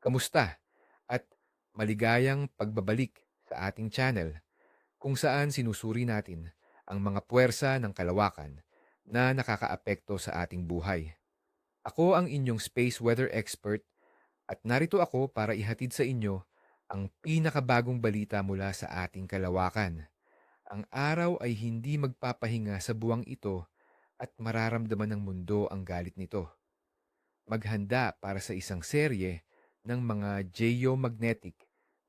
Kamusta? At maligayang pagbabalik sa ating channel kung saan sinusuri natin ang mga puwersa ng kalawakan na nakakaapekto sa ating buhay. Ako ang inyong space weather expert at narito ako para ihatid sa inyo ang pinakabagong balita mula sa ating kalawakan. Ang araw ay hindi magpapahinga sa buwang ito at mararamdaman ng mundo ang galit nito. Maghanda para sa isang serye ng mga geomagnetic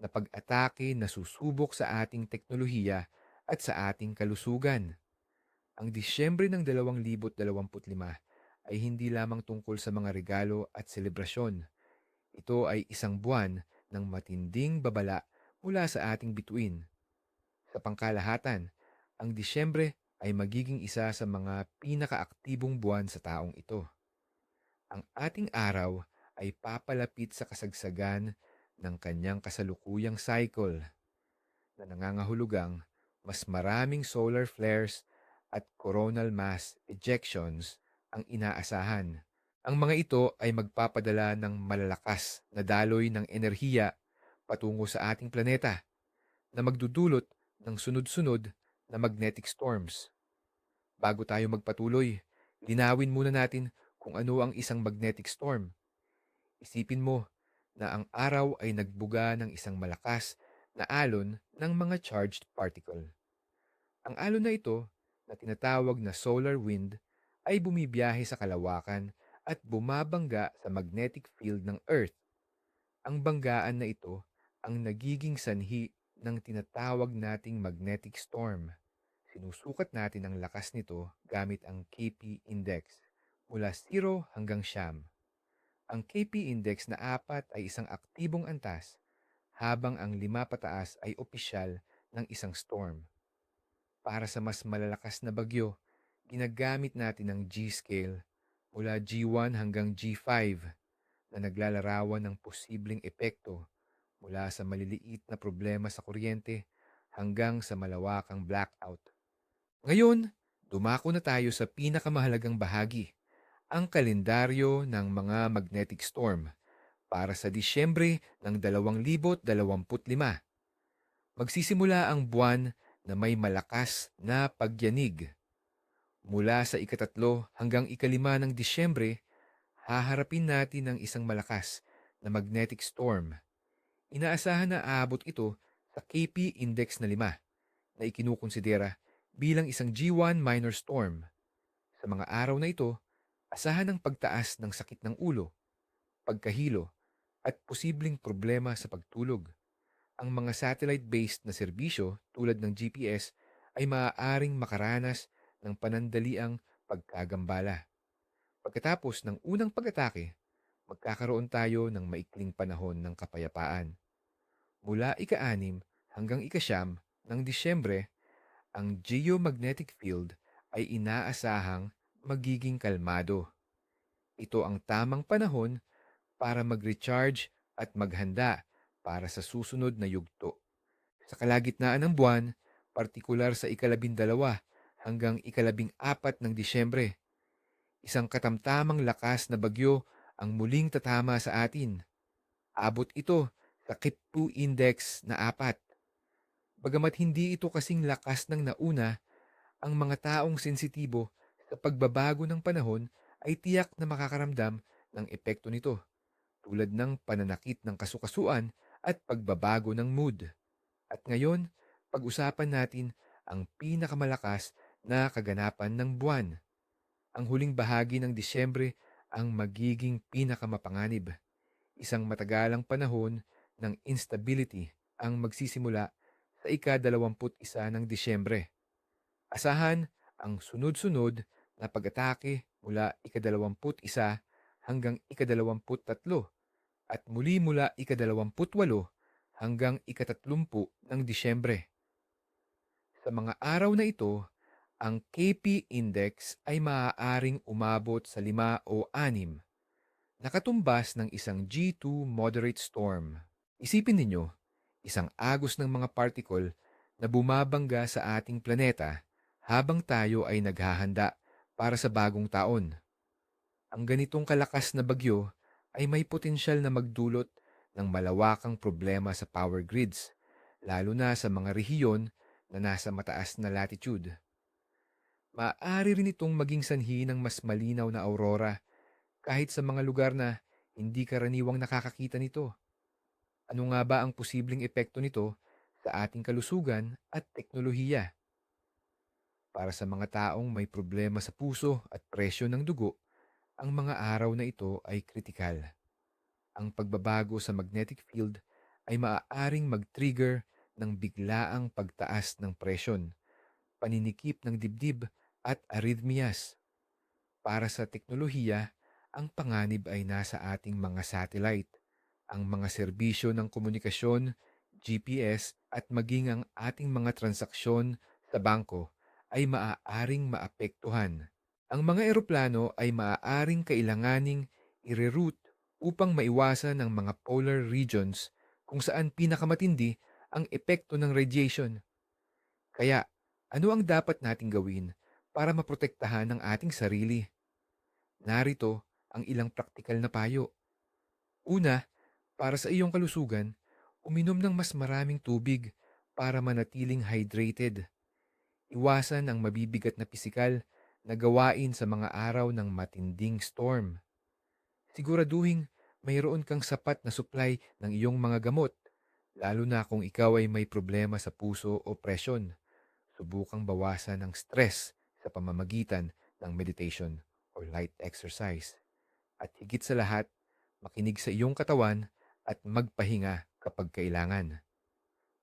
na pag-atake na susubok sa ating teknolohiya at sa ating kalusugan. Ang Disyembre ng 2025 ay hindi lamang tungkol sa mga regalo at selebrasyon. Ito ay isang buwan ng matinding babala mula sa ating bituin. Sa pangkalahatan, ang Disyembre ay magiging isa sa mga pinakaaktibong buwan sa taong ito. Ang ating araw ay papalapit sa kasagsagan ng kanyang kasalukuyang cycle na nangangahulugang mas maraming solar flares at coronal mass ejections ang inaasahan. Ang mga ito ay magpapadala ng malalakas na daloy ng enerhiya patungo sa ating planeta na magdudulot ng sunod-sunod na magnetic storms. Bago tayo magpatuloy, linawin muna natin kung ano ang isang magnetic storm. Isipin mo na ang araw ay nagbuga ng isang malakas na alon ng mga charged particle. Ang alon na ito, na tinatawag na solar wind, ay bumibiyahe sa kalawakan at bumabangga sa magnetic field ng Earth. Ang banggaan na ito ang nagiging sanhi ng tinatawag nating magnetic storm. Sinusukat natin ang lakas nito gamit ang KP index mula 0 hanggang siyam. Ang KP index na apat ay isang aktibong antas habang ang lima pataas ay opisyal ng isang storm. Para sa mas malalakas na bagyo, ginagamit natin ang G-scale mula G1 hanggang G5 na naglalarawan ng posibleng epekto mula sa maliliit na problema sa kuryente hanggang sa malawakang blackout. Ngayon, dumako na tayo sa pinakamahalagang bahagi, ang kalendaryo ng mga magnetic storm para sa Disyembre ng 2025. Magsisimula ang buwan na may malakas na pagyanig. Mula sa ikatatlo hanggang ikalima ng Disyembre, haharapin natin ang isang malakas na magnetic storm. Inaasahan na aabot ito sa KP Index na 5 na ikinukonsidera bilang isang G1 minor storm. Sa mga araw na ito, asahan ang pagtaas ng sakit ng ulo, pagkahilo, at posibleng problema sa pagtulog ang mga satellite-based na serbisyo tulad ng GPS ay maaaring makaranas ng panandaliang pagkagambala. Pagkatapos ng unang pag-atake, magkakaroon tayo ng maikling panahon ng kapayapaan. Mula ika-anim hanggang ika-siyam ng Disyembre, ang geomagnetic field ay inaasahang magiging kalmado. Ito ang tamang panahon para mag-recharge at maghanda para sa susunod na yugto. Sa kalagitnaan ng buwan, partikular sa ikalabindalawa hanggang ikalabing apat ng Disyembre, isang katamtamang lakas na bagyo ang muling tatama sa atin. Abot ito sa Kippu Index na apat. Bagamat hindi ito kasing lakas ng nauna, ang mga taong sensitibo pagbabago ng panahon ay tiyak na makakaramdam ng epekto nito, tulad ng pananakit ng kasukasuan at pagbabago ng mood. At ngayon, pag-usapan natin ang pinakamalakas na kaganapan ng buwan. Ang huling bahagi ng Disyembre ang magiging pinakamapanganib. Isang matagalang panahon ng instability ang magsisimula sa ika-21 ng Disyembre. Asahan ang sunod-sunod na pag-atake mula ika-21 hanggang ika-23 at muli mula ika-28 hanggang ika-30 ng Disyembre. Sa mga araw na ito, ang KP index ay maaaring umabot sa 5 o 6, nakatumbas ng isang G2 moderate storm. Isipin ninyo, isang agos ng mga particle na bumabangga sa ating planeta habang tayo ay naghahanda para sa bagong taon. Ang ganitong kalakas na bagyo ay may potensyal na magdulot ng malawakang problema sa power grids, lalo na sa mga rehiyon na nasa mataas na latitude. Maaari rin itong maging sanhi ng mas malinaw na aurora kahit sa mga lugar na hindi karaniwang nakakakita nito. Ano nga ba ang posibleng epekto nito sa ating kalusugan at teknolohiya? Para sa mga taong may problema sa puso at presyo ng dugo, ang mga araw na ito ay kritikal. Ang pagbabago sa magnetic field ay maaaring mag-trigger ng biglaang pagtaas ng presyon, paninikip ng dibdib at arrhythmias. Para sa teknolohiya, ang panganib ay nasa ating mga satellite, ang mga serbisyo ng komunikasyon, GPS at maging ang ating mga transaksyon sa bangko ay maaaring maapektuhan. Ang mga eroplano ay maaaring kailanganing i-reroute upang maiwasan ang mga polar regions kung saan pinakamatindi ang epekto ng radiation. Kaya, ano ang dapat nating gawin para maprotektahan ang ating sarili? Narito ang ilang praktikal na payo. Una, para sa iyong kalusugan, uminom ng mas maraming tubig para manatiling hydrated. Iwasan ang mabibigat na pisikal na gawain sa mga araw ng matinding storm. Siguraduhin mayroon kang sapat na supply ng iyong mga gamot, lalo na kung ikaw ay may problema sa puso o presyon. Subukang bawasan ang stress sa pamamagitan ng meditation or light exercise. At higit sa lahat, makinig sa iyong katawan at magpahinga kapag kailangan.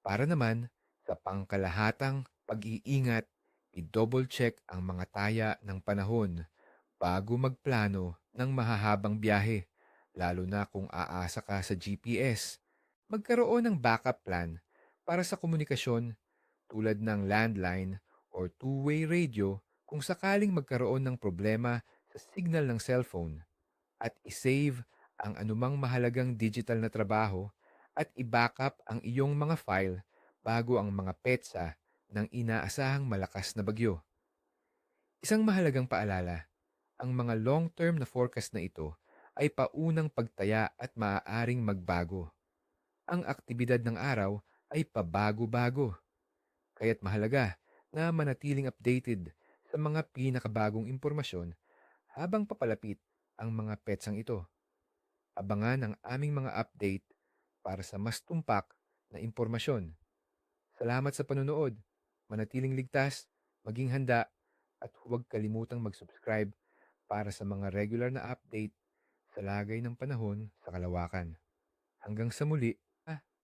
Para naman sa pangkalahatang pag-iingat, i-double check ang mga taya ng panahon bago magplano ng mahahabang biyahe, lalo na kung aasa ka sa GPS. Magkaroon ng backup plan para sa komunikasyon tulad ng landline or two-way radio kung sakaling magkaroon ng problema sa signal ng cellphone at isave ang anumang mahalagang digital na trabaho at i-backup ang iyong mga file bago ang mga petsa ng inaasahang malakas na bagyo. Isang mahalagang paalala, ang mga long-term na forecast na ito ay paunang pagtaya at maaaring magbago. Ang aktibidad ng araw ay pabago-bago. Kaya't mahalaga na manatiling updated sa mga pinakabagong impormasyon habang papalapit ang mga petsang ito. Abangan ang aming mga update para sa mas tumpak na impormasyon. Salamat sa panonood. Manatiling ligtas, maging handa, at huwag kalimutang mag-subscribe para sa mga regular na update sa lagay ng panahon sa kalawakan. Hanggang sa muli,